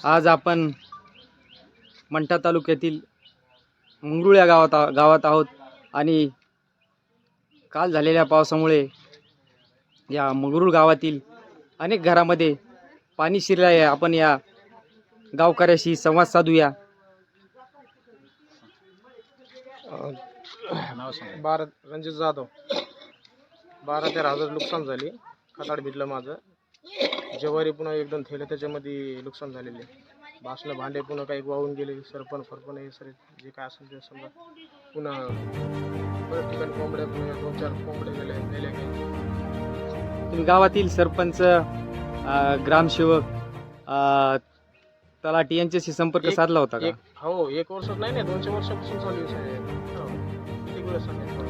आज आपण मंठा तालुक्यातील मंगरुळ या गावात आ- गावात आहोत. आणि काल झालेल्या पावसामुळे या मंगरुळ गावातील अनेक घरामध्ये पाणी शिरले आहे आपण या गावकऱ्याशी संवाद साधूया. बारा रणजित जाधव. बारा तेरा हजार नुकसान झाले. खताड भिजलं माझं. ज्वारी पुन्हा एकदम थेले त्याच्यामध्ये नुकसान झालेले बासनं भांडे पुन्हा काही वाहून गेले सरपण फरपण हे सर जे काय असेल ते समजा पुन्हा बऱ्याच ठिकाणी कोंबड्या पुन्हा दोन चार कोंबड्या गेल्या गेल्या काही तुम्ही गावातील सरपंच ग्रामसेवक अं, तलाठी यांच्याशी संपर्क साधला होता का एक हो एक वर्ष नाही नाही दोनशे वर्षापासून चालू आहे साहेब. हो. किती वेळेस सांगायचं?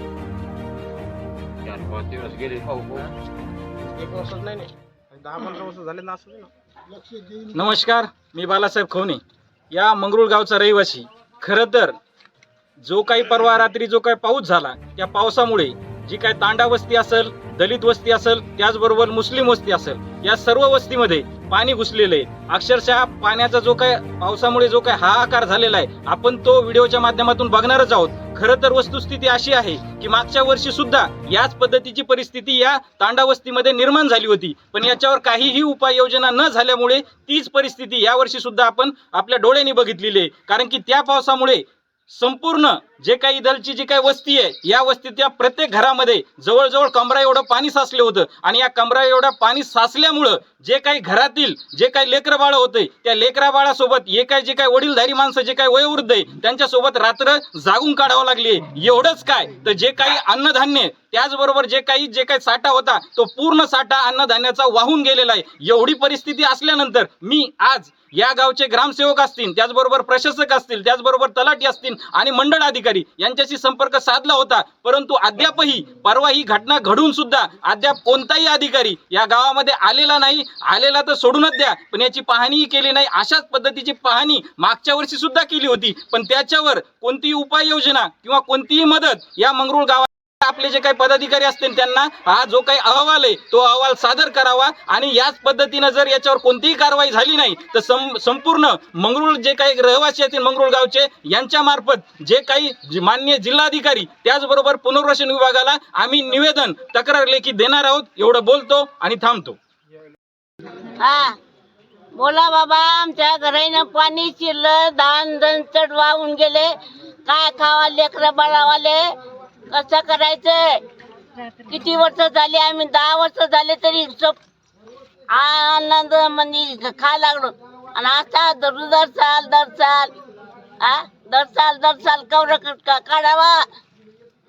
एक वर्षच नाही नाही दहा पंधरा वर्ष झाले ना ना. नमस्कार मी बालासाहेब खवणे या मंगरुळ गावचा रहिवासी. खरं तर जो काही परवा रात्री जो काही पाऊस झाला त्या पावसामुळे जी काही तांडा वस्ती असेल दलित वस्ती असेल त्याचबरोबर मुस्लिम वस्ती असेल या सर्व वस्तीमध्ये पाणी घुसलेलं आहे. अक्षरशः पाण्याचा जो काय पावसामुळे जो काय हाहाकार झालेला आहे आपण तो व्हिडिओच्या माध्यमातून बघणारच आहोत. खरं तर वस्तुस्थिती अशी आहे की मागच्या वर्षी सुद्धा याच पद्धतीची परिस्थिती या तांडा वस्तीमध्ये निर्माण झाली होती. पण याच्यावर काहीही उपाययोजना न झाल्यामुळे तीच परिस्थिती यावर्षी सुद्धा आपण आपल्या डोळ्यांनी बघितलेली आहे. कारण की त्या पावसामुळे संपूर्ण जे काही दलची जी काही वस्ती आहे या वस्तीतल्या प्रत्येक घरामध्ये जवळजवळ कमरा एवढं पाणी साचलं होतं. आणि या कमरा एवढं पाणी साचल्यामुळं जे काही घरातील जे काही लेकर बाळ होते त्या लेकरा बाळासोबत हे काय जे काही वडीलधारी माणसं जे काही वयोवृद्ध आहे त्यांच्यासोबत रात्र जागून काढावं लागली एवढंच काय? तर जे काही अन्नधान्य त्याचबरोबर जे काही जे काही साठा होता तो पूर्ण साठा अन्नधान्याचा वाहून गेलेला आहे. एवढी परिस्थिती असल्यानंतर मी आज या गावचे ग्रामसेवक असतील त्याचबरोबर प्रशासक असतील त्याचबरोबर तलाठी असतील आणि मंडळ अधिकारी यांच्याशी संपर्क साधला होता परंतु अद्यापही परवा ही घटना घडून सुद्धा अद्याप कोणताही अधिकारी या गावामध्ये आलेला नाही. आलेला तर सोडूनच द्या पण याची पाहणीही केली नाही. अशाच पद्धतीची पाहणी मागच्या वर्षी सुद्धा केली होती. पण त्याच्यावर कोणतीही उपाययोजना किंवा कोणतीही मदत या मंगरुळ गावात आपले जे काही पदाधिकारी असतील त्यांना हा जो काही अहवाल आहे तो अहवाल सादर करावा आणि याच पद्धतीनं जर याच्यावर कोणतीही कारवाई झाली नाही तर सं संपूर्ण मंगरुळ जे काही रहिवासी असतील मंगरुळ गावचे यांच्या मार्फत जे काही मान्य जिल्हाधिकारी त्याचबरोबर पुनर्वसन विभागाला आम्ही निवेदन तक्रार लेखी देणार आहोत एवढं बोलतो आणि थांबतो. हा. बोला बाबा आमच्या घराईनं पाणी शिरलं धान धन चढ वाहून गेले. काय खावा लेकरं बाळावाले? कसं करायचं किती वर्ष झाली आम्ही? दहा वर्ष झाले तरी सोप आनंद म्हणजे खा लागलो. आणि आता दर दर साल दर साल हा दर साल दर साल कवर काढावा?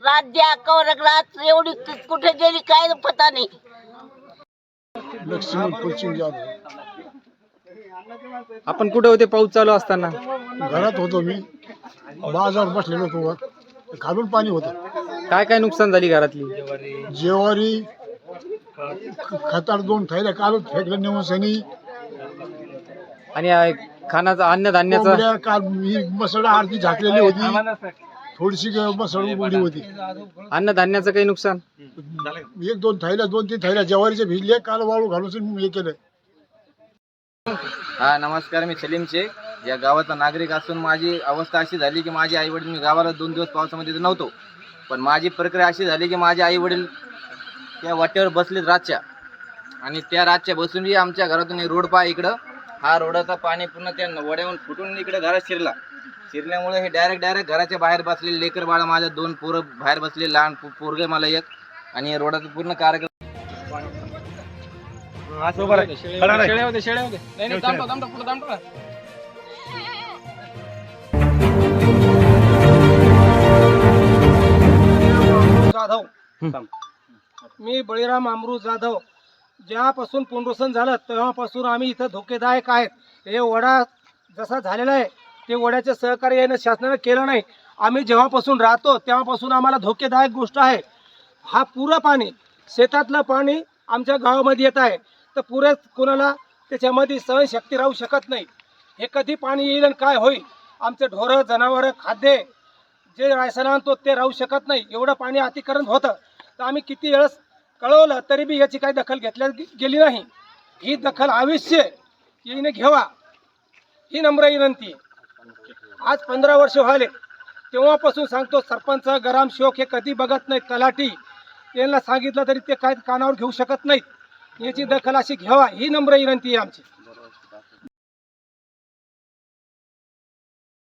राज्या कवर रात एवढी कुठे गेली काय पता नाही. जाधव आपण कुठे होते? पाऊस चालू असताना. घरात होतो मी. बाजार बसलेलो होतो खालून पाणी होतं. काय काय नुकसान झाली घरातली? जेवारी ख- खताड दोन थैल्या कालच फेकलं नेऊन सनी आणि खानाचा अन्नधान्याचा? कोंबड्या काल ही मसळ आरती झाकलेली होती. थोडीशी ग- मसळ उघडी होती. अन्नधान्याचं काही नुकसान? एक दोन थैल्या दोन तीन थैल्या ज्वारीचे भिजले काल वाळू घालून हे केलं हा नमस्कार मी सलीम शेख या गावाचा नागरिक असून माझी अवस्था अशी झाली की माझे आई वडील मी गावाला दोन दिवस पावसामध्ये नव्हतो. पण माझी प्रक्रिया अशी झाली की माझे आई वडील त्या वाटेवर बसलेत रातच्या. आणि त्या रातच्या बसून बी आमच्या घरातून एक रोड पहा इकडं. हा रोडाचा पाणी पूर्ण त्या वड्याहून फुटून इकडे घरात शिरला. शिरल्यामुळे हे डायरेक्ट डायरेक्ट घराच्या बाहेर बसलेले लेकर बाळा माझ्या दोन पोरं बाहेर बसले लहान पोरगे मला एक. आणि हे रोडाचा पूर्ण कार्यक्रम शेळ्या होते शेळ्या होते नाही नाही थांबतो थांबतो पुढे थांबतो. मी बळीराम अमरू जाधव. जेव्हापासून पुनरुसन झालं तेव्हापासून आम्ही इथं धोकेदायक आहेत. हे वडा जसा झालेला आहे ते वड्याचे सहकार्य येणं शासनानं केलं नाही. आम्ही जेव्हापासून राहतो तेव्हापासून आम्हाला धोकेदायक गोष्ट आहे. हा पुरं पाणी शेतातलं पाणी आमच्या गावामध्ये येत आहे. तर पुरे कोणाला त्याच्यामध्ये सहनशक्ती राहू शकत नाही. हे कधी पाणी येईल आणि काय होईल? आमचे ढोरं जनावरं खाद्य जे रायसन आणतो ते राहू शकत नाही. एवढं पाणी अतिक्रमण होतं. आम्ही किती वेळेस कळवलं तरी बी याची काही दखल घेतल्या गेली नाही. ही दखल आयुष्य येईने घ्यावा ही नम्र विनंती. आज पंधरा वर्ष व्हाले तेव्हापासून सांगतो सरपंच गराम शोक हे कधी बघत नाहीत तलाठी. यांना सांगितलं तरी ते काय कानावर घेऊ शकत नाहीत. याची दखल अशी घ्यावा ही नम्र विनंती आहे आमची.